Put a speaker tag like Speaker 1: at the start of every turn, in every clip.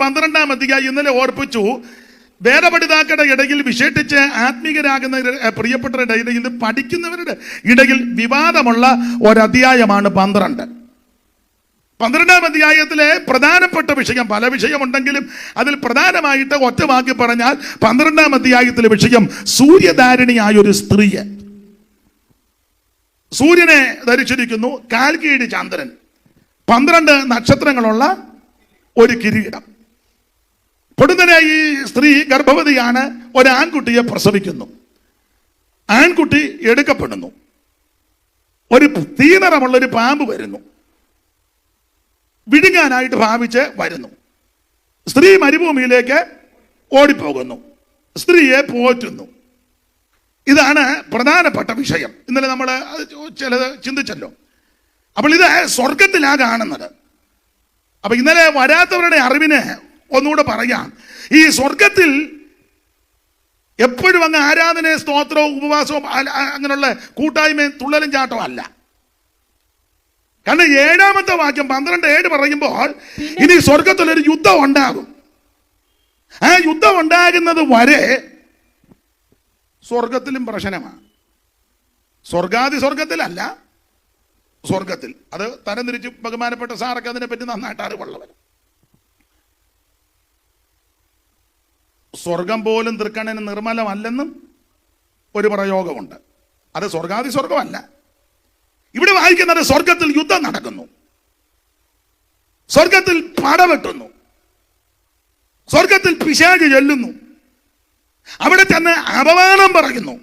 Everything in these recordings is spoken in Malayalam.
Speaker 1: പന്ത്രണ്ടാം അധ്യായം ഇന്നലെ ഓർപ്പിച്ചു. വേദപഠിതാക്കളുടെ ഇടയിൽ വിശേഷിച്ച് ആത്മീകരാകുന്ന പ്രിയപ്പെട്ടവരുടെ ഇടയിൽ പഠിക്കുന്നവരുടെ ഇടയിൽ വിവാദമുള്ള ഒരധ്യായമാണ് പന്ത്രണ്ട്. പന്ത്രണ്ടാം അധ്യായത്തിലെ പ്രധാനപ്പെട്ട വിഷയം പല വിഷയമുണ്ടെങ്കിലും അതിൽ പ്രധാനമായിട്ട് ഒറ്റ വാക്കി പറഞ്ഞാൽ പന്ത്രണ്ടാം അധ്യായത്തിലെ വിഷയം സൂര്യധാരിണിയായ ഒരു സ്ത്രീയെ. സൂര്യനെ ധരിച്ചിരിക്കുന്നു കാൽകീഴ് ചന്ദ്രൻ. പന്ത്രണ്ട് നക്ഷത്രങ്ങളുള്ള ഒരു കിരീടം. പൊടുന്നനെ ഈ സ്ത്രീ ഗർഭവതിയാണ്. ഒരാൺകുട്ടിയെ പ്രസവിക്കുന്നു. ആൺകുട്ടി എടുക്കപ്പെടുന്നു. ഒരു തീനറമുള്ളൊരു പാമ്പ് വരുന്നു. വിഴുങ്ങാനായിട്ട് ഭാവിച്ച് വരുന്നു. സ്ത്രീ മരുഭൂമിയിലേക്ക് ഓടിപ്പോകുന്നു. സ്ത്രീയെ പോറ്റുന്നു. ഇതാണ് പ്രധാനപ്പെട്ട വിഷയം. ഇന്നലെ നമ്മൾ അത് ചിലത് ചിന്തിച്ചല്ലോ. അപ്പോൾ ഇത് സ്വർഗത്തിലാ കാണുന്നത്. അപ്പൊ ഇന്നലെ വരാത്തവരുടെ അറിവിന് ഒന്നുകൂടെ പറയാം. ഈ സ്വർഗത്തിൽ എപ്പോഴും അങ്ങ് ആരാധന സ്തോത്രവും ഉപവാസവും അങ്ങനെയുള്ള കൂട്ടായ്മയും തുള്ളലും ചാട്ടവും അല്ല. കാരണം ഏഴാമത്തെ വാക്യം പന്ത്രണ്ട് ഏഴ് പറയുമ്പോൾ ഇനി സ്വർഗത്തിൽ ഒരു യുദ്ധം ഉണ്ടാകും. ആ യുദ്ധം ഉണ്ടാകുന്നത് വരെ സ്വർഗത്തിലും പ്രശ്നമാണ്. സ്വർഗാദി സ്വർഗത്തിലല്ല സ്വർഗത്തിൽ അത് തരംതിരിച്ച് ബഹുമാനപ്പെട്ട സാറൊക്കെ അതിനെപ്പറ്റി നന്നായിട്ട് അറിവുള്ളവർ സ്വർഗം പോലും തീർക്കണേന് നിർമ്മലമല്ലെന്നും ഒരു പ്രയോഗമുണ്ട്. അത് സ്വർഗാദി സ്വർഗമല്ല. ഇവിടെ വായിക്കുന്നത് സ്വർഗത്തിൽ യുദ്ധം നടക്കുന്നു. സ്വർഗത്തിൽ പടവെട്ടുന്നു. സ്വർഗത്തിൽ പിശാജ് ചെല്ലുന്നു. അവിടെ ചെന്ന് അപമാനം പറയുന്നു.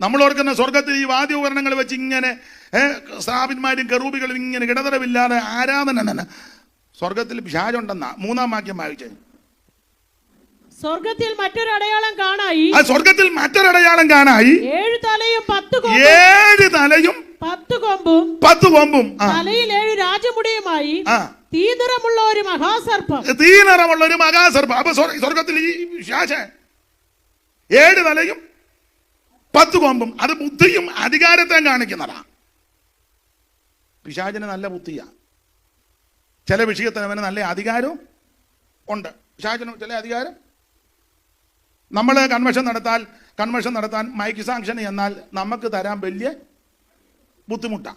Speaker 1: നമ്മൾ ഓർക്കുന്ന സ്വർഗത്തിൽ ഈ വാദ്യ ഉപകരണങ്ങൾ വെച്ച് ഇങ്ങനെ സ്ഥാപിന്മാരും കറൂപികളും ഇങ്ങനെ ഇടതടവില്ലാതെ ആരാധന സ്വർഗത്തിൽ പിശാജുണ്ടെന്നാ മൂന്നാം വാക്യം വായിച്ചേ.
Speaker 2: സ്വർഗത്തിൽ മറ്റൊരു അടയാളം കാണായി.
Speaker 1: ആ സ്വർഗത്തിൽ മറ്റൊരടയാളം കാണായി.
Speaker 2: ഏഴ് തലയും പത്ത് കൊമ്പും.
Speaker 1: ഏഴ് തലയും
Speaker 2: പത്ത് കൊമ്പും.
Speaker 1: പത്ത് കൊമ്പും.
Speaker 2: തലയിൽ ഏഴ് രാജമുടിയുമായി തീനിറമുള്ള ഒരു മഹാസർപ്പം.
Speaker 1: തീനിറമുള്ള ഒരു മഹാസർപ്പം. അപ്പൊ സ്വർ- സ്വർഗത്തിൽ ഈ ശാശ ഏഴ് തലയും പത്ത് കൊമ്പും. അത് ബുദ്ധിയും അധികാരത്തെയും കാണിക്കുന്നതാ. പിശാചിന് നല്ല ബുദ്ധിയാ. ചില വിഷയത്തിന് അവന് നല്ല അധികാരവും ഉണ്ട്. പിശാചിന് ചില അധികാരം നമ്മൾ കൺവെൻഷൻ നടത്താൻ കൺവെൻഷൻ നടത്താൻ മൈക്ക് സാങ്ഷൻ എന്നാൽ നമുക്ക് തരാൻ വലിയ ബുദ്ധിമുട്ടാണ്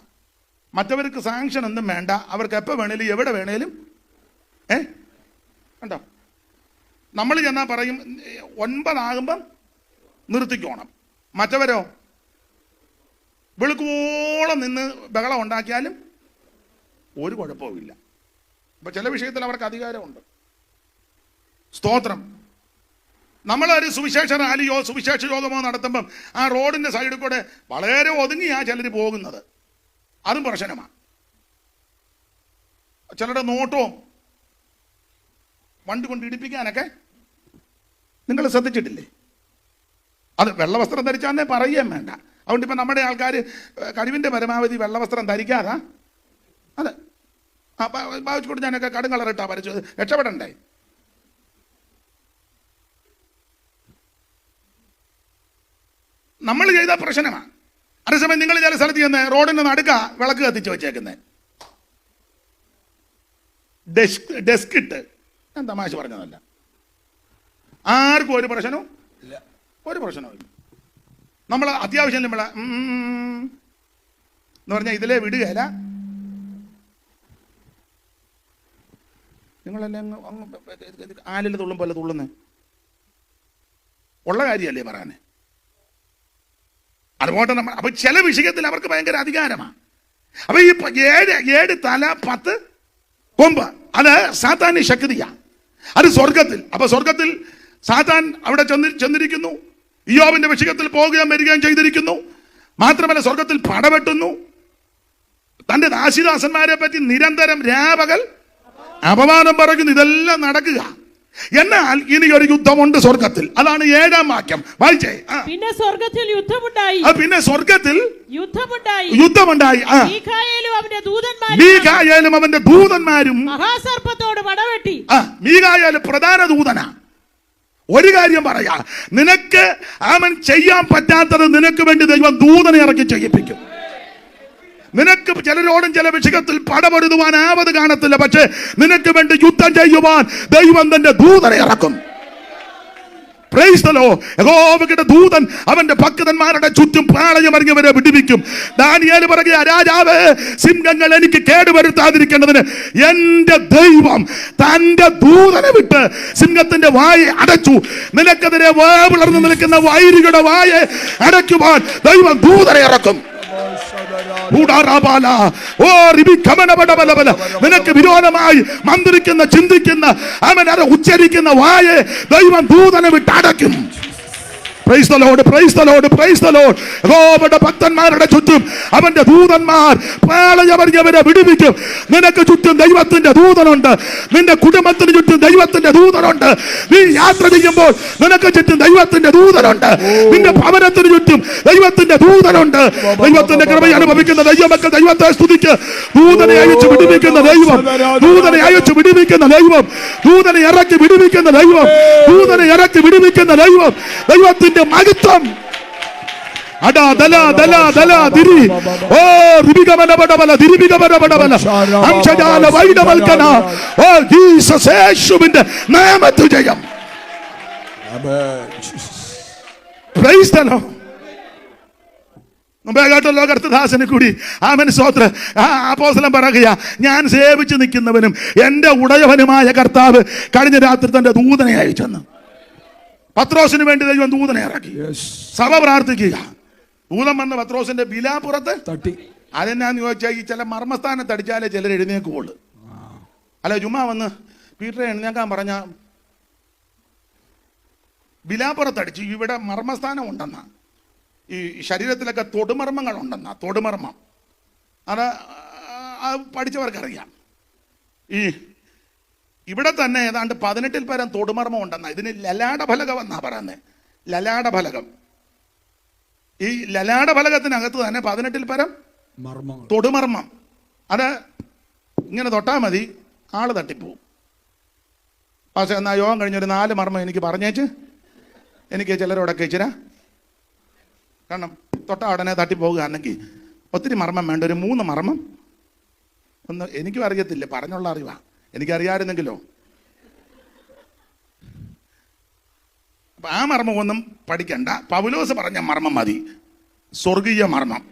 Speaker 1: മറ്റവർക്ക് സാങ്ഷൻ ഒന്നും വേണ്ട. അവർക്ക് എപ്പോൾ വേണേലും എവിടെ വേണേലും ഏ? കണ്ടോ? നമ്മൾ ചെന്നാൽ പറയും ഒൻപതാകുമ്പം നിർത്തിക്കോണം. മറ്റവരോ? വെളുക്കോളം നിന്ന് ബഹളം ഉണ്ടാക്കിയാലും ഒരു കുഴപ്പവുമില്ല. അപ്പം ചില വിഷയത്തിൽ അവർക്ക് അധികാരമുണ്ട്. സ്തോത്രം. നമ്മളൊരു സുവിശേഷ റാലിയോ സുവിശേഷ യോഗമോ നടത്തുമ്പം ആ റോഡിന്റെ സൈഡിൽ കൂടെ വളരെ ഒതുങ്ങിയാ ചിലർ പോകുന്നത്. അതും പ്രശ്നമാണ്. ചിലരുടെ നോട്ടവും വണ്ടി കൊണ്ട് ഇടിപ്പിക്കാനൊക്കെ നിങ്ങൾ ശ്രദ്ധിച്ചിട്ടില്ലേ? അത് വെള്ളവസ്ത്രം ധരിച്ചാന്നേ പറയുകയും വേണ്ട. അതുകൊണ്ട് ഇപ്പം നമ്മുടെ ആൾക്കാർ കഴിവിന്റെ പരമാവധി വെള്ളവസ്ത്രം ധരിക്കാതാ. അതെ. ആ ഭാവിച്ചു കൊടുത്ത് ഞാനൊക്കെ കടും കളറിട്ടാ വരച്ചത്. രക്ഷപ്പെടണ്ടേ? നമ്മൾ ചെയ്ത പ്രശ്നമാണ്. അതേസമയം നിങ്ങൾ ചില സ്ഥലത്ത് ചെന്ന് റോഡിന്റെ നടുക്ക വിളക്ക് കത്തിച്ച് വെച്ചേക്കുന്നത് ഡെസ്ക് ഡെസ്ക് ഇട്ട്. ഞാൻ തമാശ പറഞ്ഞതല്ല. ആർക്കും ഒരു പ്രശ്നവും ഇല്ല. ഒരു പ്രശ്നവും ഇല്ല. നമ്മൾ അത്യാവശ്യം നമ്മൾ എന്ന് പറഞ്ഞാൽ ഇതിലേ വിടുകയല്ല. നിങ്ങളല്ലേ ആലിൽ തുള്ളും പോലെ തുള്ളുന്നേ. ഉള്ള കാര്യമല്ലേ പറയാനേ? അതുപോലെ നമ്മൾ അപ്പോൾ ചില വിഷയത്തിൽ അവർക്ക് ഭയങ്കര അധികാരമാണ്. അപ്പോൾ ഈ ഏഴ് ഏഴ് തല പത്ത് കൊമ്പ് അത് സാത്താന്യ ശക്തിയാണ് അത് സ്വർഗത്തിൽ അപ്പോൾ സ്വർഗത്തിൽ സാത്താൻ അവിടെ ചെന്നി ചെന്നിരിക്കുന്നു. ഇയോബിന്റെ വിഷയത്തിൽ പോവുകയും വരികയും ചെയ്തിരിക്കുന്നു. മാത്രമല്ല സ്വർഗത്തിൽ പടവെട്ടുന്നു. തന്റെ ദാസിദാസന്മാരെ പറ്റി നിരന്തരം രാപകൽ അപമാനം പറയുന്നു. ഇതെല്ലാം നടക്കുക. എന്നാൽ ഇനി ഒരു യുദ്ധമുണ്ട് സ്വർഗത്തിൽ. അതാണ് ഏഴാം വാക്യം. വായിച്ചേ?
Speaker 2: പിന്നെ സ്വർഗത്തിൽ യുദ്ധമുണ്ടായി.
Speaker 1: പിന്നെ സ്വർഗത്തിൽ
Speaker 2: യുദ്ധമുണ്ടായി.
Speaker 1: യുദ്ധമുണ്ടായി. ആ.
Speaker 2: മീഖായേലും അവന്റെ ദൂതന്മാരും മഹാസർപ്പത്തോട്
Speaker 1: വടവെട്ടി. മീകായാലും പ്രധാന ദൂതനാ. ഒരു കാര്യം പറയാ. നിനക്ക് അവൻ ചെയ്യാൻ പറ്റാത്തത് നിനക്ക് വേണ്ടി ദൈവം ദൂതനെ ഇറക്കി ചെയ്യിപ്പിക്കും. നിനക്ക് ചിലരോടും ചില വിഷയത്തിൽ പടപൊരുതുവാൻ ആവത് കാണത്തില്ല പക്ഷേ നിനക്ക് വേണ്ടി യുദ്ധം ചെയ്യുവാൻ ദൈവം തന്റെ ദൂതനെ ഇറക്കും. യഹോവയുടെ ദൂതൻ അവന്റെ ഭക്തന്മാരുടെ ചുറ്റും പാളയമറിഞ്ഞവരെ വിടുവിക്കും ദാനിയേൽ പറയുക രാജാവ് സിംഹങ്ങൾ എനിക്ക് കേടുവരുത്താതിരിക്കേണ്ടതിന് എന്റെ ദൈവം തന്റെ ദൂതനെ വിട്ട് സിംഹത്തിന്റെ വായ അടച്ചു നിനക്കെതിരെ വേവിളർന്ന് നിൽക്കുന്ന വൈരികളുടെ വായ അടയ്ക്കുവാൻ ദൈവം ദൂതനെ ഇറക്കും. ഓ. നിനക്ക് വിരോധമായി മന്ത്രിക്കുന്ന ചിന്തിക്കുന്ന അവൻ ഉച്ചരിക്കുന്ന വായെ ദൈവം ദൂതനെ വിട്ട് പ്രൈസ് പ്രൈസ്. യഹോവയുടെ ഭക്തന്മാരുടെ ചുറ്റും അവന്റെ ദൂതന്മാർ പാളയമറിഞ്ഞവരെ വിടുവിക്കും. നിനക്ക് ചുറ്റും ദൈവത്തിന്റെ ദൂതനുണ്ട്. നിന്റെ കുടുംബത്തിന് ചുറ്റും ദൈവത്തിന്റെ ദൂതനുണ്ട്. നീ യാത്ര ചെയ്യുമ്പോൾ നിനക്ക് ചുറ്റും ദൈവത്തിന്റെ ദൂതനുണ്ട്. നിന്റെ ഭവനത്തിന് ചുറ്റും ദൈവത്തിന്റെ ദൂതനുണ്ട്. ദൈവത്തിന്റെ കൃപ അനുഭവിക്കുന്ന ദൈവമൊക്കെ ദൈവത്തെ സ്തുതിക്ക്. ദൂതനെ അയച്ചു വിടുവിക്കുന്ന ദൈവം. ദൂതനെ അയച്ചു വിടുവിക്കുന്ന ദൈവം. ദൂതനെ ഇറക്കി വിടുവിക്കുന്ന ദൈവം. ദൂതനെ ഇറക്കി വിടുവിക്കുന്ന ദൈവം. ദൈവത്തിന്റെ ദൈവത്തിന്റെ മഹത്വം. ജയം. മുമ്പേകാട്ടുള്ള കർത്തദാസന് കൂടി ആമൻ സ്വോത്ര ആ അപ്പോസലം പറയുക ഞാൻ സേവിച്ചു നിൽക്കുന്നവനും എന്റെ ഉടയവനുമായ കർത്താവ് കഴിഞ്ഞ രാത്രി തന്റെ ദൂതനയായി ചെന്നു പത്രോസിന് വേണ്ടി ദൈവം ദൂതനെ ഇറക്കി. സഭ പ്രാർത്ഥിക്കുക. ദൂതം വന്ന പത്രോസിന്റെ ബിലാപുറത്ത്
Speaker 3: തട്ടി.
Speaker 1: അതെന്നാന്ന് ചോദിച്ചാൽ ഈ ചില മർമ്മസ്ഥാനത്ത് അടിച്ചാലേ ചിലർ എഴുന്നേക്കുള്ളൂ. അല്ല ചുമ്മാ വന്ന് പീറ്ററെ എഴുന്നേക്കാൻ പറഞ്ഞ ബിലാപുറത്തടിച്ച് ഇവിടെ മർമ്മസ്ഥാനം ഉണ്ടെന്ന. ഈ ശരീരത്തിലൊക്കെ തൊടുമർമ്മങ്ങൾ ഉണ്ടെന്ന തൊടുമർമ്മം. അത് പഠിച്ചവർക്കറിയാം. ഈ ഇവിടെ തന്നെ ഏതാണ്ട് പതിനെട്ടിൽ പരം തൊടുമർമ്മം ഉണ്ടെന്ന. ഇതിന് ലലാടഫലകം എന്നാ പറയുന്നത് ലലാടഫലകം. ഈ ലലാടഫലകത്തിനകത്ത് തന്നെ പതിനെട്ടിൽ പരം
Speaker 3: മർമ്മങ്ങൾ.
Speaker 1: തൊടുമർമ്മം. അത് ഇങ്ങനെ തൊട്ടാൽ മതി. ആൾ തട്ടിപ്പോവും. പക്ഷെ എന്നാൽ യോഗം കഴിഞ്ഞൊരു നാല് മർമ്മം എനിക്ക് പറഞ്ഞേച്ച്. എനിക്ക് ചിലരോടൊക്കെ ഇച്ചിരാ കാരണം തൊട്ട ഉടനെ തട്ടിപ്പോകുകയാണെങ്കിൽ ഒത്തിരി മർമ്മം വേണ്ട. ഒരു മൂന്ന് മർമ്മം. ഒന്ന് എനിക്കും അറിയത്തില്ല. പറഞ്ഞുള്ള അറിവാ. എനിക്കറിയാമായിരുന്നെങ്കിലോ? അപ്പൊ ആ മർമ്മമൊന്നും പഠിക്കണ്ട. പൗലോസ് പറഞ്ഞ മർമ്മം മതി. സ്വർഗീയ മർമ്മം.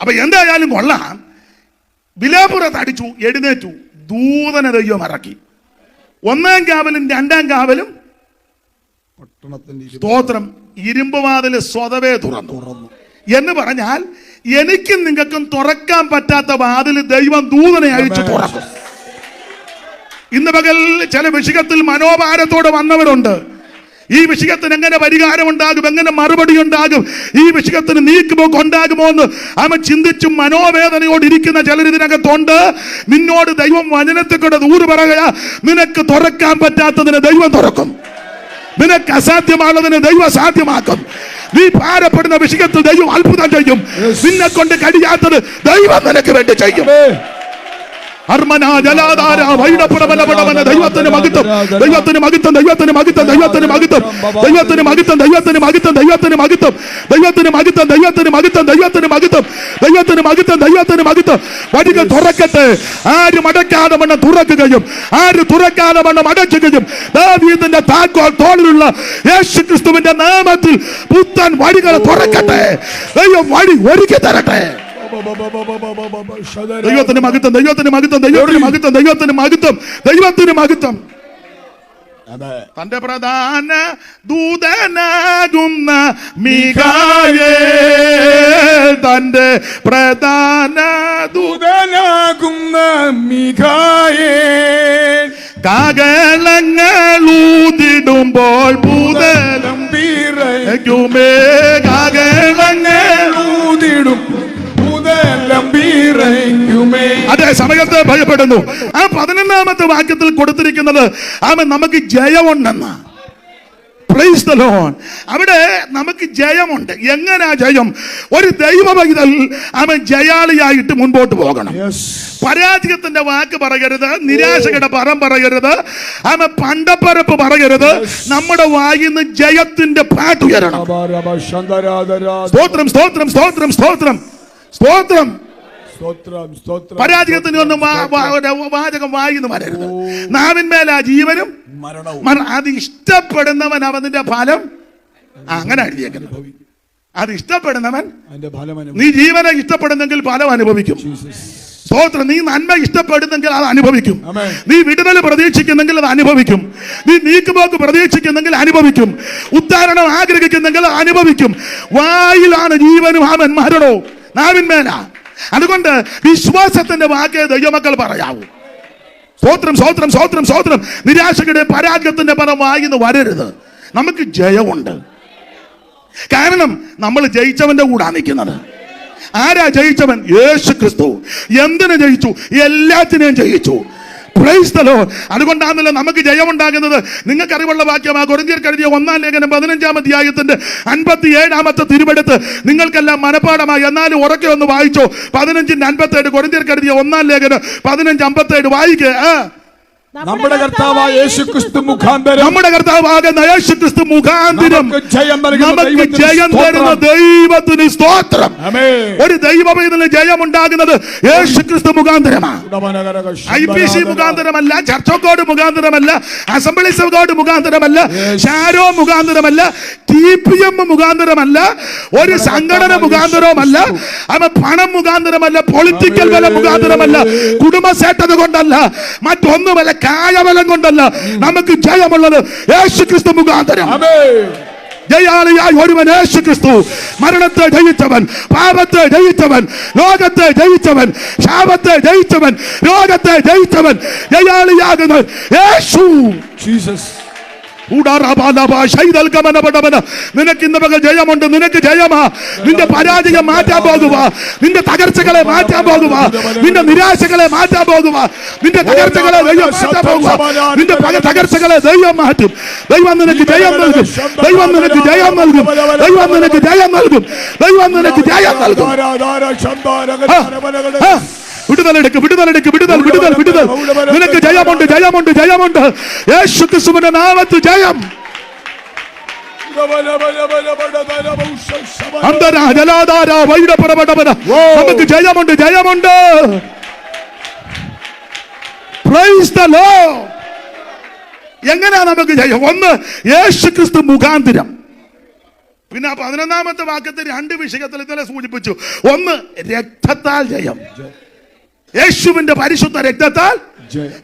Speaker 1: അപ്പൊ എന്തായാലും കൊള്ളാം. വിലാപുരത്ത് അടിച്ചു എഴുന്നേറ്റു. ദൂതന ദൈവം ഇറക്കി. ഒന്നാം കാവലും രണ്ടാം കാവലും സ്തോത്രം. ഇരുമ്പുവാതിൽ സ്വതവേ തുറന്നു.
Speaker 3: തുറന്നു.
Speaker 1: എന്ന് പറഞ്ഞാൽ എനിക്കും നിങ്ങൾക്കും തുറക്കാൻ പറ്റാത്ത വാതിൽ ദൈവം ദൂതനെ അയച്ചു തുറക്കും. ഇന്ന് പകൽ ചില വിഷയത്തിൽ മനോഭാരത്തോടെ വന്നവരുണ്ട്. ഈ വിഷയത്തിന് എങ്ങനെ പരിഹാരം ഉണ്ടാകും എങ്ങനെ മറുപടി ഉണ്ടാകും ഈ വിഷയത്തിന് നീക്കുപോക്ക് ഉണ്ടാകുമോ എന്ന് അവൻ ചിന്തിച്ചും മനോവേദനയോട് ഇരിക്കുന്ന ചിലർ ഇതിനകത്തുണ്ട്. നിന്നോട് ദൈവം വചനത്തെ കൂടെ ദൂര് പറയുക നിനക്ക് തുറക്കാൻ പറ്റാത്തതിന് ദൈവം തുറക്കും. നിനക്ക് അസാധ്യമാണതിന് ദൈവം സാധ്യമാക്കും. നീ ഭാരപ്പെടുന്ന വിഷയത്തിൽ ദൈവം അത്ഭുതം ചെയ്യും. നിന്നെ കൊണ്ട് കഴിയാത്തത് ദൈവം നിനക്ക് വേണ്ടി ചെയ്യും. ദൈവത്തിന് തുറക്കട്ടെ ആരും അടയ്ക്കാതെ വണ്ണം തുറക്കുകയും ആര് തുറക്കാതെ വണ്ണം അടയ്ക്കുകയും ദാവീദിന്റെ താക്കോൽ തോളിലുള്ള യേശു ക്രിസ്തുവിന്റെ നാമത്തിൽ പുത്തൻ വഴികൾ തുറക്കട്ടെ ദൈവം വഴി ഒരുക്കി തരട്ടെ ദൈവത്തിന്റെ മകത്വം ദൈവത്തിന്റെ മകത്വം ദൈവത്തിന്റെ മകത്വം ദൈവത്തിന്റെ മകത്വം ദൈവത്തിന്റെ മകത്വം തന്റെ പ്രധാന ദൂതനാകുന്ന മികായേ തന്റെ പ്രധാന
Speaker 3: ദൂതനാകുന്ന
Speaker 1: മികായേ കാകളങ്ങളൂതിടുമ്പോൾ ഭൂതലം
Speaker 3: പിറയ്ക്കുമേ കാകളങ്ങളൂതിടും
Speaker 1: അതേ സമയത്ത് ഭയപ്പെടുന്നു. ആ പതിനൊന്നാമത്തെ വാക്യത്തിൽ കൊടുത്തിരിക്കുന്നത് ആമേ നമുക്ക് ജയമുണ്ടെന്ന. പ്ലീസ് ദ ലോൺ അവിടെ നമുക്ക് ജയമുണ്ട്. എങ്ങനാ ജയം? ഒരു ദൈവവൈതൽ അവൻ ജയാളിയായിട്ട് മുൻപോട്ട് പോകണം. പരാജയത്തിന്റെ വാക്ക് പറയരുത് നിരാശയുടെ പരം പറയരുത് അവൻ പണ്ടപ്പരപ്പ് പറയരുത്. നമ്മുടെ വായിൽ നിന്ന് ജയത്തിന്റെ പാട്ടുയരണം. സ്തോത്രം സ്തോത്രം സ്തോത്രം സ്തോത്രം. സ്തോത്രം. പരാജയത്തിന് ഒന്നും വാചകം വായിന്ന് വരരുത്. നാവിന്മേൽ ആ ജീവനും
Speaker 3: മരണവും.
Speaker 1: മര- അത് ഇഷ്ടപ്പെടുന്നവൻ അവന്റെ ഫലം അങ്ങനെ എഴുതിയേക്കുന്നത്. അത് ഇഷ്ടപ്പെടുന്നവൻ നീ ജീവനെ ഇഷ്ടപ്പെടുന്നെങ്കിൽ ഫലം അനുഭവിക്കും. സ്തോത്രം. നീ നന്മ ഇഷ്ടപ്പെടുന്നെങ്കിൽ അത് അനുഭവിക്കും. നീ വിടുതൽ പ്രതീക്ഷിക്കുന്നെങ്കിൽ അത് അനുഭവിക്കും. നീ നീക്കുപോക്ക് പ്രതീക്ഷിക്കുന്നെങ്കിൽ അനുഭവിക്കും. ഉദ്ധാരണം ആഗ്രഹിക്കുന്നെങ്കിൽ അനുഭവിക്കും. വായിലാണ് ജീവനും ആമൻ. മരണവും. നാവിന്മേല അതുകൊണ്ട് വിശ്വാസത്തിന്റെ വാക്കേ ദൈവമക്കൾ പറയാവൂ. സ്തോത്രം സ്തോത്രം സ്തോത്രം സ്തോത്രം. നിരാശയുടെ പരാജയത്തിന്റെ പദം എന്ന് വരരുത്. നമുക്ക് ജയമുണ്ട്. കാരണം നമ്മൾ ജയിച്ചവന്റെ കൂടാ നിൽക്കുന്നത്. ആരാ ജയിച്ചവൻ? യേശു ക്രിസ്തു എന്തിനു ജയിച്ചു? എല്ലാത്തിനെയും ജയിച്ചു. അതുകൊണ്ടാണല്ലോ നമുക്ക് ജയമുണ്ടാകുന്നത്. നിങ്ങൾക്ക് അറിവുള്ള വാക്യമാ കൊറിന്ത്യർ കരുതിയ ഒന്നാം ലേഖനം പതിനഞ്ചാം അധ്യായത്തിന്റെ അൻപത്തി ഏഴാമത്തെ തിരുവെടുത്ത് നിങ്ങൾക്കെല്ലാം മനപാഠമായി എന്നാലും ഉറക്കെ ഒന്ന് വായിച്ചോ. പതിനഞ്ചിന്റെ അൻപത്തേഴ് കൊറിന്ത്യർ കരുതിയ ഒന്നാം ലേഖനം പതിനഞ്ച് അമ്പത്തേഴ് വായിക്കേ. ആ.
Speaker 3: നമ്മുടെ കർത്താവായ യേശു ക്രിസ്തു മുഖാന്തരം.
Speaker 1: നമ്മുടെ കർത്താവാകുന്ന യേശു ക്രിസ്തു മുഖാന്തരം.
Speaker 3: നമുക്ക് ജയം നൽകുന്ന
Speaker 1: നമുക്ക്
Speaker 3: ദൈവത്തിന്
Speaker 1: ജയം തരുന്ന
Speaker 3: സ്തോത്രം.
Speaker 1: ദൈവത്തിന് സ്തോത്രം.
Speaker 3: ആമേൻ.
Speaker 1: ഒരു ദൈവപൈതലിന് ജയം ഉണ്ടാകുന്നത് യേശു ക്രിസ്തു മുഖാന്തരമാണ് ഐ പി സി മുഖാന്തരമല്ല ചർച്ച് ഓഫ് മുഖാന്തരമല്ല അസംബ്ലീസ് ഓഫ് ഗോഡ് മുഖാന്തരമല്ല ഷാരോ മുഖാന്തരമല്ല ടി പി എം മുഖാന്തരമല്ല ഒരു സംഘടന മുഖാന്തരവുമല്ല അവ പണം മുഖാന്തരമല്ല പൊളിറ്റിക്കൽ ബലം മുഖാന്തരമല്ല കുടുംബ സേട്ടത കൊണ്ടല്ല മറ്റൊന്നുമല്ല കായബലം കൊണ്ടല്ല നമുക്ക് ജയമുള്ളത് യേശു ക്രിസ്തു മുഖാന്തരം ജയാളിയായി ഒരുവൻ യേശു ക്രിസ്തു മരണത്തെ ജയിച്ചവൻ പാപത്തെ ജയിച്ചവൻ ലോകത്തെ ജയിച്ചവൻ ശാപത്തെ ജയിച്ചവൻ രോഗത്തെ ജയിച്ചവൻ ജയാളിയാകുന്ന യേശു.
Speaker 3: ജീസസ്.
Speaker 1: നിനക്ക് ഇന്ന് പകൽ ജയമുണ്ട് നിനക്ക് ജയമാ. നിന്റെ പരാജയം മാറ്റാൻ പോകുക നിന്റെ തകർച്ചകളെ മാറ്റാൻ പോകുക നിന്റെ നിരാശകളെ മാറ്റാൻ പോകുക നിന്റെ തകർച്ചകളെ ദൈവം മാറ്റാൻ പോകുക നിന്റെ തകർച്ചകളെ ദൈവം മാറ്റും. ദൈവം നിനക്ക് ജയം നൽകും. ദൈവം നിനക്ക് ജയം നൽകും. ദൈവം നിനക്ക് ജയം നൽകും. ദൈവം നിനക്ക് ജയം നൽകും. വിടുതലെടുക്ക് വിടുതലെടുക്ക് വിടുതൽ വിടുതൽ വിടുതൽ. നിനക്ക് ജയമുണ്ട് ജയമുണ്ട് ജയമുണ്ട്. യേശു ക്രിസ്തുവിന്റെ നാമത്തിൽ ജയം. നമുക്ക് ജയമുണ്ട് ജയമുണ്ട്. എങ്ങനെയാ നമുക്ക് ജയം? ഒന്ന് യേശു ക്രിസ്തു മുഖാന്തിരം. പിന്നെ പതിനൊന്നാമത്തെ വാക്യത്തിൽ രണ്ട് വിഷയത്തിൽ ഇന്നലെ സൂചിപ്പിച്ചു. ഒന്ന് രക്തത്താൽ ജയം. യേശുവിന്റെ പരിശുദ്ധ രക്തത്താൽ.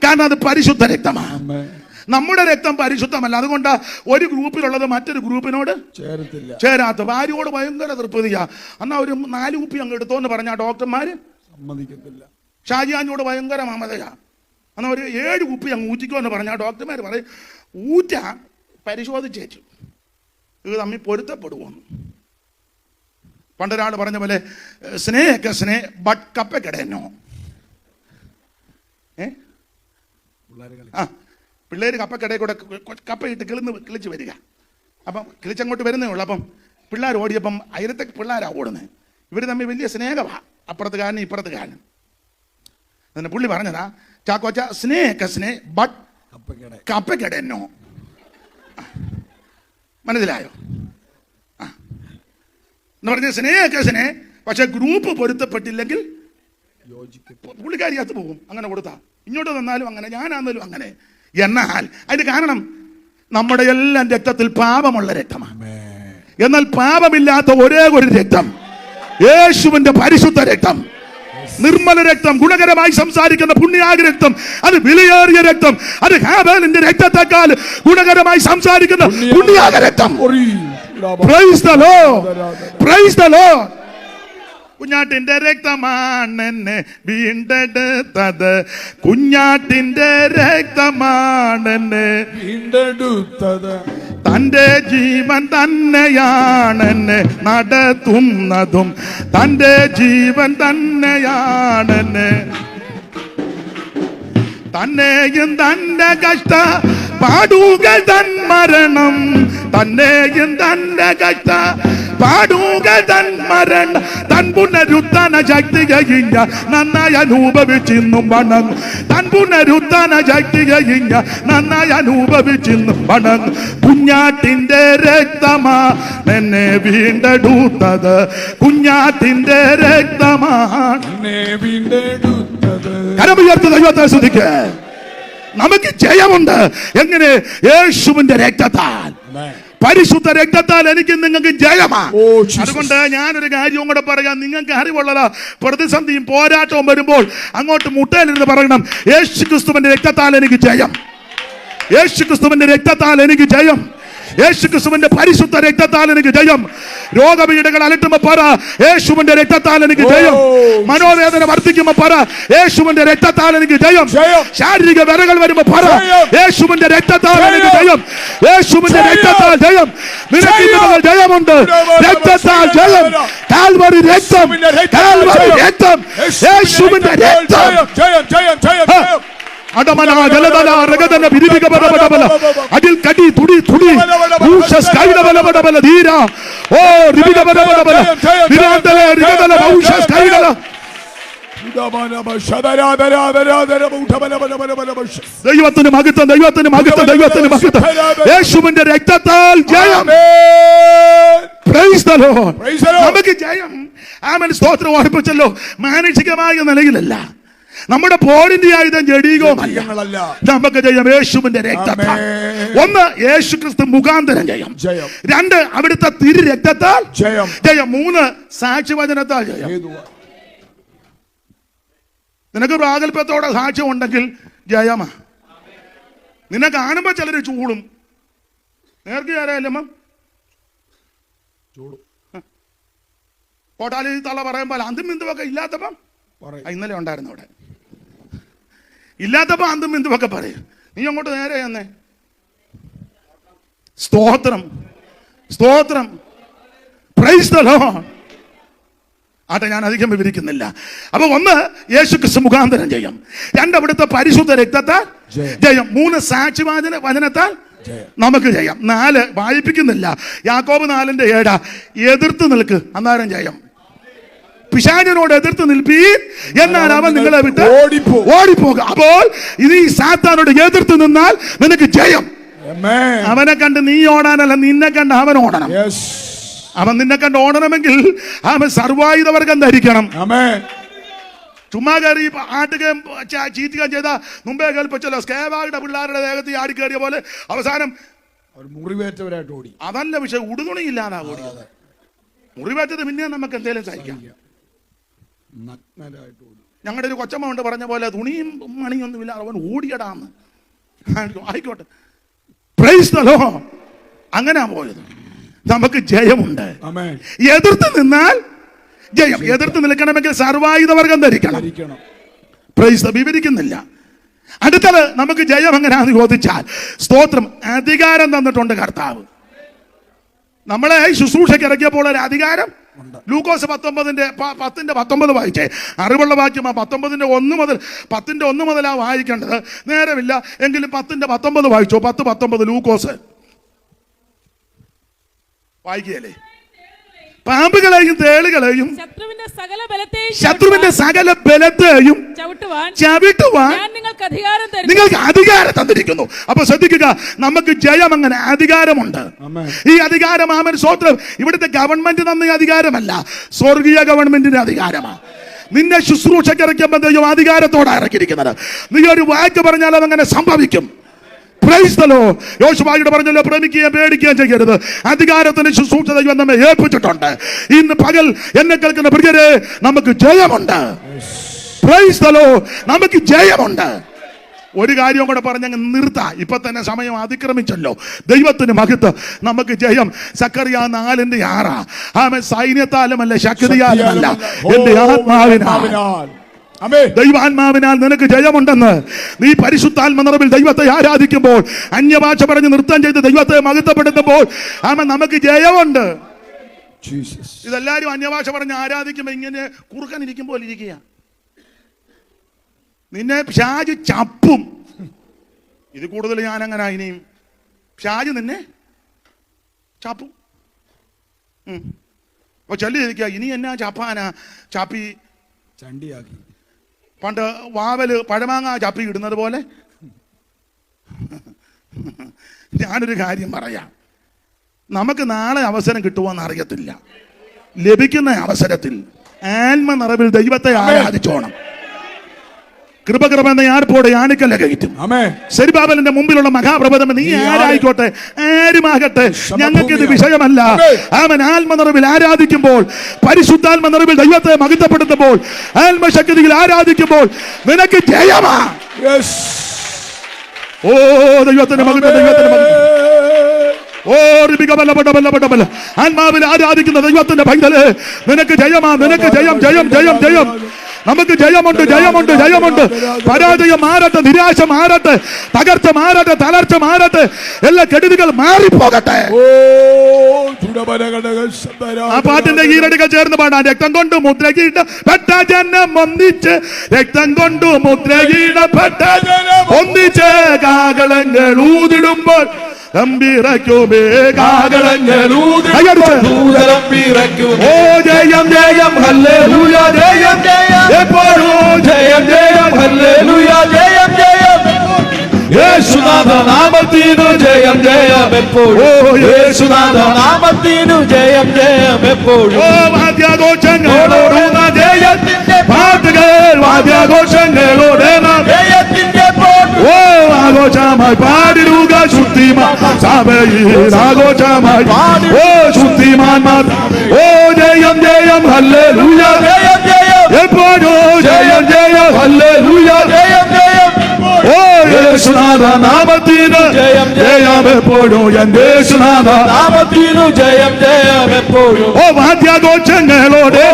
Speaker 1: കാരണം അത് പരിശുദ്ധ രക്തമാണ്. നമ്മുടെ രക്തം പരിശുദ്ധമല്ല. അതുകൊണ്ട് ഒരു ഗ്രൂപ്പിലുള്ളത് മറ്റൊരു ഗ്രൂപ്പിനോട്
Speaker 3: ചേരത്തില്ല.
Speaker 1: ചേരാത്ത. ഭാര്യയോട് ഭയങ്കര തൃപ്തിയാ. എന്നാ ഒരു നാല് കുപ്പി അങ്ങ് എടുത്തോ എന്ന് പറഞ്ഞ ഡോക്ടർമാര്?
Speaker 3: സമ്മതിക്കത്തില്ല.
Speaker 1: ഷാജിയാനോട് ഭയങ്കര മമതയാ. എന്നാ ഒരു ഏഴ് കുപ്പി അങ്ങ് ഊറ്റിക്കോ എന്ന് പറഞ്ഞ ഡോക്ടർമാർ പറയും ഊറ്റ. പരിശോധിച്ചേച്ചു. ഇത് തമ്മിൽ പൊരുത്തപ്പെടുവോന്ന്. പണ്ടൊരാൾ പറഞ്ഞ പോലെ സ്നേഹക്കെ സ്നേഹ ബട്ട് കപ്പക്കിടന്നോ ഏ ആ പിള്ളേർ കപ്പക്കടയിൽ കൂടെ കപ്പയിട്ട് കിളിന്ന് കിളിച്ച് വരിക. അപ്പം കിളിച്ചങ്ങോട്ട് വരുന്നേ ഉള്ളൂ. അപ്പം പിള്ളേർ ഓടിയപ്പം അയിരത്തെ പിള്ളേരാണ് ഓടുന്നത് ഇവർ തമ്മിൽ വലിയ സ്നേഹമാണ് അപ്പുറത്ത് കാരനും ഇപ്പുറത്ത് കാരനും അതിന് പുള്ളി പറഞ്ഞതാ ചാക്കോച്ച സ്നേഹ സ്നേ ബട്ട്
Speaker 3: കപ്പക്കട.
Speaker 1: എന്നോ മനസ്സിലായോ? ആ. എന്ന് പറഞ്ഞ സ്നേഹ സ്നേഹ പക്ഷെ ഗ്രൂപ്പ് പൊരുത്തപ്പെട്ടില്ലെങ്കിൽ
Speaker 3: പുള്ളിക്കാരി
Speaker 1: അത് പോകും. അങ്ങനെ കൊടുത്താ. ഇങ്ങോട്ട് തന്നാലും അങ്ങനെ ഞാനാന്നാലും അങ്ങനെ. എന്നാൽ അതിന് കാരണം നമ്മുടെ എല്ലാം രക്തത്തിൽ പാപമുള്ള രക്തമാണ്. എന്നാൽ പാപമില്ലാത്ത ഒരേ ഒരു രക്തം യേശുവിന്റെ പരിശുദ്ധ രക്തം നിർമ്മല രക്തം ഗുണകരമായി സംസാരിക്കുന്ന പുണ്യാഗ രക്തം അത് വിലയേറിയ രക്തം അത് ഹാബേലിന്റെ രക്തത്തെക്കാൾ ഗുണകരമായി സംസാരിക്കുന്ന പുണ്യാഗ രക്തം. Praise the lord praise the lord കുഞ്ഞാട്ടിന്റെ രക്തമാണ് എന്നെ വീണ്ടെടുത്തത്. കുഞ്ഞാട്ടിന്റെ രക്തമാണ് എന്നെ
Speaker 3: വീണ്ടെടുത്തത്.
Speaker 1: തന്റെ ജീവൻ തന്നെയാണ് എന്നെ നടത്തുന്നതും. തന്റെ ജീവൻ തന്നെയാണ് എന്നെ തന്നെയും തന്റെ കഷ്ട പാടുകൾ തൻ മരണം. തന്നെയും തന്റെ കഷ്ട പാടുക തൻ മരണ തൻ പുനരുത്ഥാന ശക്തി കഴിഞ്ഞ നന്നായി അനുഭവിച്ചിന്നും വണങ്ങും. തൻ പുനരുത്ഥാന ശക്തി കഴിഞ്ഞ നന്നായി അനുഭവിച്ചിന്നും വണങ്ങും. കുഞ്ഞാട്ടിന്റെ രക്തമാ എന്നെ വീണ്ടെടുത്തത്. കുഞ്ഞാട്ടിന്റെ രക്തമാണ്
Speaker 3: എന്നെ വീണ്ടെടുത്തത്.
Speaker 1: കരമുയർത്ത് ദൈവത്തെ ശ്രദ്ധിക്ക നമുക്ക് ജയമുണ്ട്. എങ്ങനെ? യേശുവിന്റെ രക്തത്താൽ. പരിശുദ്ധ രക്തത്താൽ എനിക്ക് നിങ്ങൾക്ക്
Speaker 3: ജയമാണ് Jesus.
Speaker 1: അതുകൊണ്ട് ഞാനൊരു കാര്യവും കൂടെ പറയാം. നിങ്ങൾക്ക് അറിവുള്ളതാ. പ്രതിസന്ധിയും പോരാട്ടവും വരുമ്പോൾ അങ്ങോട്ട് മുട്ടയിലിരുന്ന് പറയണം. യേശു ക്രിസ്തുവിന്റെ രക്തത്താൽ എനിക്ക് ജയം. യേശു ക്രിസ്തുവിന്റെ രക്തത്താൽ എനിക്ക് ജയം. യേശു ക്രിസ്തുവിന്റെ പരിശുദ്ധ രക്തത്താൽ എനിക്ക് ജയം. രോഗപീഠകൾ അലട്ടുമ്പോ പറ യേശുവിന്റെ രക്തത്താൽ എനിക്ക് ജയം. മനോവേദന വർദ്ധിക്കുമ്പോ പറ യേശുവിന്റെ രക്തത്താൽ എനിക്ക് ജയം. ശാരീരിക വിരകൾ വരുമ്പോ പറ. യേശുവിന്റെ രക്തത്താൽ എനിക്ക്
Speaker 3: ജയം.
Speaker 1: യേശുവിന്റെ രക്തത്താൽ ജയം. നിനക്ക് ജയമുണ്ട്.
Speaker 3: ജയം.
Speaker 1: രക്തത്താൽ ജയം. കാൽവറി രക്തം. കാൽവറി രക്തം. യേശുവിന്റെ രക്തം.
Speaker 3: ജയം. ജയം ജയം ജയം
Speaker 1: അടമന ജലതല രഗതന ബിരിബിക ബല ബല അതിൽ കടി തുടി തുടി ബല ധീര. ഓ ദൈവത്തിന് മഹത്വം ദൈവത്തിന് മഹത്വം ദൈവത്തിന് മഹത്വം യേശുവിന്റെ രക്തത്താൽ ജയം. നമുക്ക് ജയം. ആമൻ. സ്തോത്രം ഓർപ്പിച്ചല്ലോ മാനസികമായ നിലയിലല്ല. നമ്മുടെ പോരിന്റെ ആയുധം ജഡീകവുമല്ല. നമുക്ക് ജയം യേശുവിന്റെ രക്തത്താൽ. ഒന്ന് യേശു ക്രിസ്തു മുഖാന്തരം ജയം
Speaker 3: ജയം.
Speaker 1: രണ്ട് അവിടുത്തെ തിരു രക്തത്താൽ
Speaker 3: ജയം.
Speaker 1: ജയം മൂന്ന് സാക്ഷിവചനത്താൽ ജയം? നിനക്ക് പ്രാഗൽഭ്യത്തോടെ സാക്ഷ്യം ഉണ്ടെങ്കിൽ ജയമാ നിന്നെ കാണുമ്പോ ചിലര് ചൂടും നേർക്ക് ആരായാലും
Speaker 3: ചൂടും.
Speaker 1: കോട്ടാലി തള്ള പറയുമ്പോൾ അന്തിമ ബിന്ദുവൊക്കെ ഇല്ലാത്തപ്പം ഇന്നലെ ഉണ്ടായിരുന്നു അവിടെ ഇല്ലാത്തപ്പോ അന്തും എന്തുമൊക്കെ പറയും? നീ അങ്ങോട്ട് നേരെ എന്നേ സ്തോത്രം. സ്തോത്രം. പ്രൈസ് ദ ഞാൻ അധികം വിവരിക്കുന്നില്ല. അപ്പൊ ഒന്ന് യേശു ക്രിസ്തു മുഖാന്തരം ജയം. രണ്ട് അവിടുത്തെ പരിശുദ്ധ രക്തത്താൽ
Speaker 3: ജയം.
Speaker 1: മൂന്ന് സാക്ഷിവാചന വചനത്താൽ. നമുക്ക് ജയം. നാല് വായിപ്പിക്കുന്നില്ല. യാക്കോബ് നാലിന്റെ ഏഴ. എതിർത്ത് നിൽക്ക്. അന്നേരം ജയം. പിശാചിനോട് എതിർത്ത് നിൽപ്പീൻ എന്നാൽ അവൻ നിങ്ങളെ വിട്ട്
Speaker 3: ഓടിപ്പോ.
Speaker 1: ഓടിപ്പോകുക അപ്പോൾ ഇത് ഈ സാത്താനോട് എതിർത്ത് നിന്നാൽ നിനക്ക് ജയം. അവനെ കണ്ട് നീ ഓടാനല്ല നിന്നെ കണ്ട് അവൻ ഓടണം. അവൻ നിന്നെ കണ്ട് ഓടണമെങ്കിൽ അവൻ സർവായുധവർഗം ധരിക്കണം. ചുമ്മാ കയറി ആട്ടുകയും ചീറ്റുകയും ചെയ്ത മുമ്പേ കേൾപ്പിച്ചല്ലോ. സ്കേവായുടെ പിള്ളേരുടെ ദേഹത്ത് ആടി കയറിയ പോലെ അവസാനം
Speaker 3: മുറിവേറ്റവരായിട്ട് ഓടി.
Speaker 1: അതല്ല പക്ഷെ ഉടുതുണിയില്ലാതാ ഓടിയത്. മുറിവേറ്റത് പിന്നെ നമുക്ക് എന്തെങ്കിലും സഹിക്കാം.
Speaker 3: നഗ്നരായിട്ട് ഓടി
Speaker 1: ഞങ്ങളുടെ ഒരു കൊച്ചമ്മ പറഞ്ഞ പോലെ തുണിയും മണിയൊന്നുമില്ല അവൻ ഓടിയടാന്ന്. ആയിക്കോട്ടെ. പ്രൈസ്. അങ്ങനാ പോയത്. നമുക്ക് ജയമുണ്ട്. എതിർത്ത് നിന്നാൽ ജയം. എതിർത്ത് നിൽക്കണമെങ്കിൽ സർവായുധ വർഗം
Speaker 3: ധരിക്കണം.
Speaker 1: പ്രൈസ് വിവരിക്കുന്നില്ല. അടുത്തത് നമുക്ക് ജയം എങ്ങനെയാണെന്ന് ചോദിച്ചാൽ സ്തോത്രം അധികാരം തന്നിട്ടുണ്ട് കർത്താവ്. നമ്മളെ ശുശ്രൂഷയ്ക്ക് ഇറക്കിയപ്പോൾ ഒരു അധികാരം ലൂക്കോസ് പത്തൊമ്പതിന്റെ പത്തിന്റെ പത്തൊമ്പത് വായിച്ചേ. അറിവുള്ള വാക്യം ആ പത്തൊമ്പതിന്റെ ഒന്ന് മുതൽ പത്തിന്റെ ഒന്ന് മുതലാ വായിക്കേണ്ടത്. നേരമില്ല എങ്കിലും പത്തിന്റെ പത്തൊമ്പത് വായിച്ചോ. പത്ത് പത്തൊമ്പത് ലൂക്കോസ്. വായിക്കുകയല്ലേ? പാമ്പുകളെയും തേളുകളെയും
Speaker 2: ശത്രുവിന്റെ സകല ബലത്തെയും
Speaker 1: ശത്രുവിന്റെ സകല ബലത്തെയും
Speaker 2: ചവിട്ടുവാൻ
Speaker 1: ചവിട്ടുവാൻ
Speaker 2: ഞാൻ നിങ്ങൾക്ക് അധികാരം തരും
Speaker 1: നിങ്ങൾക്ക് അധികാരം തന്നിരിക്കുന്നു. അപ്പൊ ശ്രദ്ധിക്കുക നമുക്ക് ജയം അങ്ങനെ അധികാരമുണ്ട്. ഈ അധികാരം ആമൻ. സ്വത്രം ഇവിടുത്തെ ഗവൺമെന്റ് തന്ന അധികാരമല്ല. സ്വർഗീയ ഗവൺമെന്റിന്റെ അധികാരമാണ് നിന്നെ ശുശ്രൂഷയ്ക്ക് ഇറക്കിയപ്പോൾ ദൈവം അധികാരത്തോടെ ഇറക്കിയിരിക്കുന്നത്. നീ ഒരു വാക്ക് പറഞ്ഞാൽ അതങ്ങനെ സംഭവിക്കും. Praise the Lord. യോശുവായുടെ പറഞ്ഞല്ലോ പ്രേമിക്കുകയും പേടിക്കുകയും ചെയ്യരുത്. അധികാരത്തിന് ശുശ്രൂഷ ദൈവം നമ്മെ ഏൽപ്പിച്ചിട്ടുണ്ട്. ഇന്ന് പകൽ എന്നെ കേൾക്കുന്ന പ്രിയരെ നമുക്ക് ജയമുണ്ട്. നമുക്ക് ജയമുണ്ട്. ഒരു കാര്യം കൂടെ പറഞ്ഞങ്ങ് നിർത്ത. ഇപ്പൊ തന്നെ സമയം അതിക്രമിച്ചല്ലോ. ദൈവത്തിന് മഹത്വം. നമുക്ക് ജയം. സക്കറിയ നാലിന്റെ ആറാ. ആമ സൈന്യത്താലുമല്ല ശക്തിയാലുമല്ല. എന്റെ ആത്മാവിനാൽ. ദൈവാത്മാവിനാൽ നിനക്ക് ജയമുണ്ടെന്ന് നീ പരിശുദ്ധാത്മ നിറവിൽ ദൈവത്തെ ആരാധിക്കുമ്പോൾ അന്യഭാഷ പറഞ്ഞ് നൃത്തം ചെയ്ത് ദൈവത്തെ മഹത്വപ്പെടുത്തുമ്പോൾ ആമ നമുക്ക് ജയമുണ്ട്. ഇതെല്ലാരും അന്യഭാഷ പറഞ്ഞ് ആരാധിക്കുമ്പോൾ ഇങ്ങനെ കുറുക്കൻ ഇരിക്കുമ്പോൾ ഇരിക്കുക. നിന്നെ ഷാജ് ചപ്പും. ഇത് കൂടുതൽ ഞാൻ അങ്ങനെ ഇനിയും. ഷാജ് നിന്നെ ചാപ്പും. അപ്പൊ ചൊല്ലി ഇരിക്കുക ഇനി എന്നാ ചാപ്പാനാ? ചാപ്പി.
Speaker 3: ചണ്ടിയാക്കി.
Speaker 1: പണ്ട് വാവൽ പഴമാങ്ങ ചപ്പി ഇടുന്നത് പോലെ. ഞാനൊരു കാര്യം പറയാം. നമുക്ക് നാളെ അവസരം കിട്ടുമോന്ന് അറിയത്തില്ല. ലഭിക്കുന്ന അവസരത്തിൽ ആത്മ നിറവിൽ ദൈവത്തെ ആരാധിച്ചോണം. കൃപകൃപ എന്ന ആർപ്പോടെ ആണിക്കല്ല കയറ്റും.
Speaker 3: ആമേ
Speaker 1: സെരിബാബലിന്റെ മുമ്പിലുള്ള മഹാപ്രബോധം നീ ആരായിക്കോട്ടെ? ആരുമാകട്ടെ? ഞങ്ങൾക്ക് ഇത് വിഷയമല്ല. അവൻ ആത്മനിറവിൽ ആരാധിക്കുമ്പോൾ പരിശുദ്ധാത്മ നിറവിൽ ദൈവത്തെ മഹിത്തപ്പെടുത്തുമ്പോൾ ആത്മശക്തിയിൽ ആരാധിക്കുമ്പോൾ നിനക്ക് ജയമാ. ഓ ദൈവത്തിന്റെ മകന്റെ ദൈവത്തിന്റെ മകൻ. ആത്മാവിൽ ആരാധിക്കുന്ന ദൈവത്തിന്റെ പൈതൽ നിനക്ക് ജയമാ നിനക്ക് ജയം ജയം ജയം ജയം. നമുക്ക് ജയമുണ്ട് ജയമുണ്ട് ജയമുണ്ട്. പരാജയം മാറട്ടെ നിരാശ മാറട്ടെ തകർച്ച മാറട്ടെ തളർച്ച മാറട്ടെ. എല്ലാ കെടുതികൾ മാറിപ്പോകട്ടെ. ആ പാട്ടിന്റെ ഈരടികൾ ചേർന്ന് പാടാം. രക്തം കൊണ്ട് മുദ്രയിടപ്പെട്ട ജനം ഒന്നിച്ച്. രക്തം കൊണ്ട് മുദ്രയിടപ്പെട്ട ജനം ഒന്നിച്ച്. കാകളങ്ങൾ ഊതിടുമ്പോൾ ഓ ജയം ജയം ഹല്ലേലൂയ ജയം ജയം. എപ്പോഴും ജയം ജയം
Speaker 4: ഹല്ലേലൂയ ജയം ജയം. യേശുനാഥ നാമത്തിനു ജയം ജയം എപ്പോഴും.
Speaker 1: യേശുനാഥ
Speaker 4: നാമത്തിനു ജയം ജയം എപ്പോഴും.
Speaker 1: വാദ്യാഘോഷങ്ങളോടുന്ന ജയത്തിന്റെ പാട്ടുകൾ വാദ്യാഘോഷങ്ങളോടെ
Speaker 4: ജയത്തിന്റെ പോട്ട്.
Speaker 1: ഓ ആഘോഷമായി പാടിടുക ശുദ്ധിമാൻ സഭയിൽ ആഘോഷമായി ഓ ശുദ്ധിമാന്മാർ ഓ ജയം ജയം ഹല്ലേലൂയ
Speaker 4: ജയം ജയം
Speaker 1: എപ്പോഴോ ജയം ജയം ഹല്ലേലൂയ
Speaker 4: ജയം ജയം
Speaker 1: ഓ യേശുനാഥ നാമത്തിന്
Speaker 4: ജയം
Speaker 1: ജയം എപ്പോഴും എന്റെ യേശുനാഥ
Speaker 4: നാമത്തിനു ജയം ജയം എപ്പോഴും
Speaker 1: ഓ വാദ്യാഘോഷങ്ങളോടെ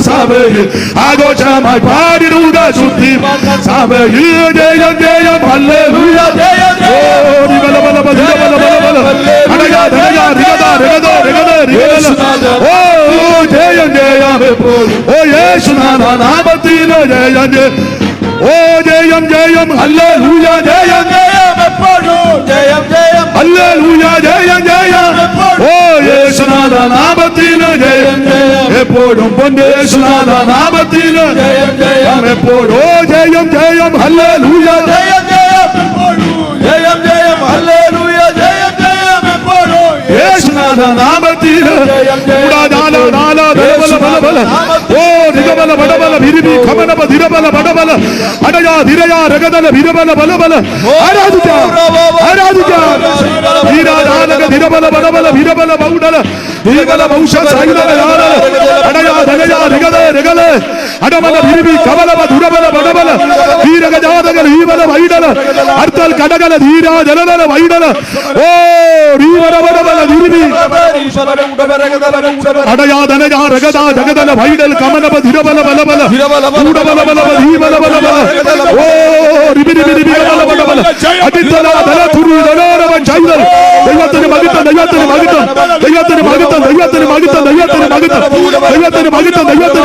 Speaker 1: സഭയിൽ ആഘോഷമായി പാടിടുക ശുദ്ധിമാന്മാർ സഭയിൽ ജയം ജയം ഹല്ലേലൂയ. ഓ യേശുനാഥ നാമത്തിന് ജയം ഓ ജയം ജയം ഹല്ലേലൂയ ജയം
Speaker 4: ജയം. എപ്പോഴും ജയം ജയം.
Speaker 1: ഹല്ലേലൂയ ജയം ജയം. ഓ യേശുനാഥ നാമത്തിന് ജയം. എപ്പോഴും പൊന്റെ യേശുനാഥ നാമത്തിന്
Speaker 4: ജയം. ജയം
Speaker 1: എപ്പോഴും ഓ ജയം ജയം ഹല്ലേലൂയ.
Speaker 4: ജയം ജയം എപ്പോഴും. ജയം ജയം ഹല്ലേലൂയ. ജയം ജയം എപ്പോഴും.
Speaker 1: യേശുനാഥ നാമത്തിന് ജയം നാല ಗಮನವ ದಿರಬಲ ಬಡಬಲ ಅಡಯ ದಿರಯ ರಗದಲ ಬಿರಬಲ ಬಲಬಲ ಆರಾಧಿಕ ಆರಾಧಿಕ ವೀರಾಧಾನಗ ದಿರಬಲ ಬಡಬಲ ಬಿರಬಲ ಬೌಡಲ ದಿರಬಲ ಬಹುಶ ಸಾಯಿಲ ಯಾರ ಅಡಯ ದಗಯ ರಿಗದ ರಿಗಲ ಅಡಮಲ ಬಿರಿಬಿ ಕಮಲವ ದುರಬಲ ധീരക ജാതകല ഈവല വൈഡല അർത്തൽ കടകല ധീരാ ജനന വൈഡല ഓ ജഗതല വൈഡൽ കമനബ ധിരബല ബലബല ൂടബല ബലബല ധീബല ബലബല ഓ റിബി റിബി റിബി ബല ബല ബല അടിത്തല ദല തുരു ദലോരവ ചൈതൽ. ദൈവത്തിന് മകിത്തം ദൈവത്തിന് മകിത്തം. ദൈവത്തിന് മകിത്തം ദൈവത്തിന് മകിത്തം ദൈവത്തിന് മകിത്തം. ദൈവത്തിന് മകിത്തം ദൈവത്തിന്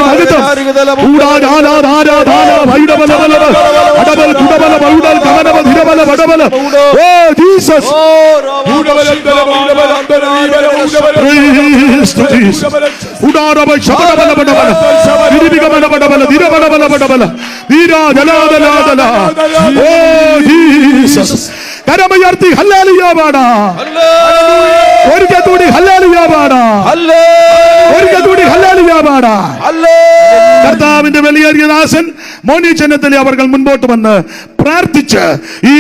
Speaker 1: കരമുയർത്തി ഹല്ലേലൂയ പാടാ ഒരിക്കൽ കൂടി ഹല്ലേലൂയ പാടാ ഒരിക്കൽ കൂടി ഹല്ലേലൂയ പാടാ കർത്താവിന്റെ വലിയ ദാസൻ മോനി ചെന്നത്തലി അവർ മുൻപോട്ട് വന്ന് പ്രാർത്ഥിച്ച് ഈ